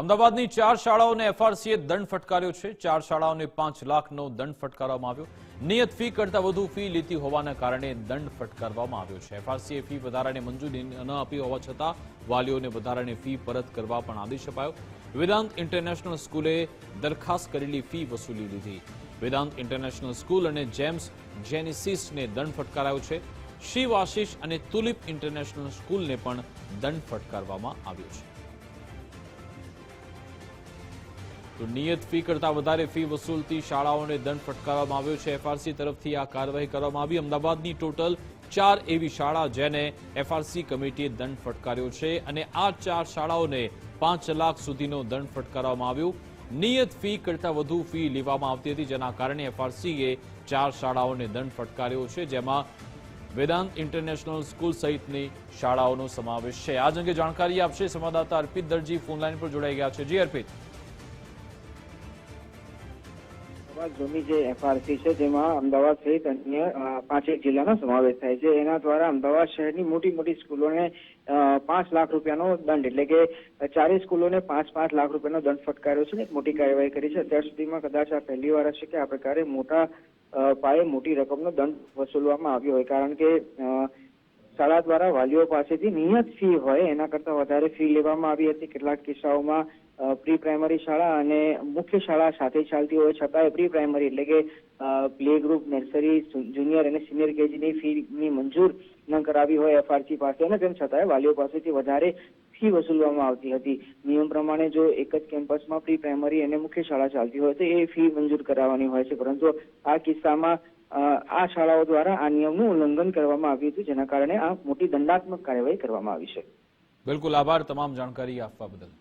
અમદાવાદની ચાર શાળાઓને એફઆરસીએ દંડ ફટકાર્યો છે. ચાર શાળાઓને પાંચ લાખનો દંડ ફટકારવામાં આવ્યો. નિયત ફી કરતાં વધુ ફી લીધી હોવાના કારણે દંડ ફટકારવામાં આવ્યો છે. એફઆરસીએ ફી વધારાને મંજૂરી ન આપી હોવા છતાં વાલીઓને વધારાની ફી પરત કરવા પણ આદેશ અપાયો. વેદાંત ઇન્ટરનેશનલ સ્કૂલે દરખાસ્ત કરેલી ફી વસૂલી લીધી. વેદાંત ઇન્ટરનેશનલ સ્કૂલ અને જેમ્સ જેનિસિસને દંડ ફટકારાયો છે. શિવ આશીષ અને તુલિપ ઇન્ટરનેશનલ સ્કૂલને પણ દંડ ફટકારવામાં આવ્યો છે. તો નિયત ફી કરતા વધારે ફી વસૂલતી શાળાઓને દંડ ફટકારવામાં આવ્યો છે. એફઆરસી તરફથી આ કાર્યવાહી કરવામાં આવી. અમદાવાદની ટોટલ ચાર એવી શાળા જેને એફઆરસી કમિટીએ દંડ ફટકાર્યો છે અને આ ચાર શાળાઓને પાંચ લાખ સુધીનો દંડ ફટકારવામાં આવ્યો. નિયત ફી કરતા વધુ ફી લેવામાં આવતી હતી, જેના કારણે એફઆરસીએ ચાર શાળાઓને દંડ ફટકાર્યો છે, જેમાં વેદાંત ઇન્ટરનેશનલ સ્કૂલ સહિતની શાળાઓનો સમાવેશ છે. આજ અંગે જાણકારી આપશે સંવાદદાતા અર્પિત દરજી, ફોનલાઈન પર જોડાઈ ગયા છે. જી અર્પિત. અમદાવાદ ઝોનની જે એફઆરસી છે, જેમાં અમદાવાદ સહિત અન્ય પાંચેક જિલ્લાનો સમાવેશ થાય છે. એના દ્વારા અમદાવાદ શહેરની મોટી મોટી સ્કૂલોને પાંચ લાખ રૂપિયાનો દંડ, એટલે કે ચારેય સ્કૂલોને પાંચ પાંચ લાખ રૂપિયાનો દંડ ફટકાર્યો છે મોટી કાર્યવાહી કરી છે. અત્યાર સુધીમાં કદાચ આ પહેલી વાર હશે કે આ પ્રકારે મોટા પાયે મોટી રકમનો દંડ વસૂલવામાં આવ્યો હોય. કારણ કે શાળા દ્વારા વાલીઓ પાસેથી નિયત ફી હોય, એના કરતાં વધારે ફી લેવામાં આવી હતી. કેટલાક કિસ્સાઓમાં પ્રી પ્રાઇમરી શાળા અને મુખ્ય શાળા સાથે ચાલતી હોય છતાંય પ્રી પ્રાઇમરી એટલે કે પ્લે ગ્રુપ, નર્સરી જુનિયર અને સિનિયર કેજીની ફીની મંજૂર ન કરાવી હોય એફઆરસી પાસે અને તેમ છતાંય વાલીઓ પાસેથી વધારે ફી વસૂલવામાં આવતી હતી. નિયમ પ્રમાણે જો એક જ કેમ્પસમાં પ્રી પ્રાઇમરી અને મુખ્ય શાળા ચાલતી હોય તો એ ફી મંજૂર કરાવવાની હોય છે. પરંતુ આ કિસ્સામાં આ શાળાઓ દ્વારા આ નિયમનું ઉલ્લંઘન કરવામાં આવ્યું હતું, જેના કારણે આ મોટી દંડાત્મક કાર્યવાહી કરવામાં આવી છે. બિલકુલ આભાર તમામ જાણકારી આપવા બદલ.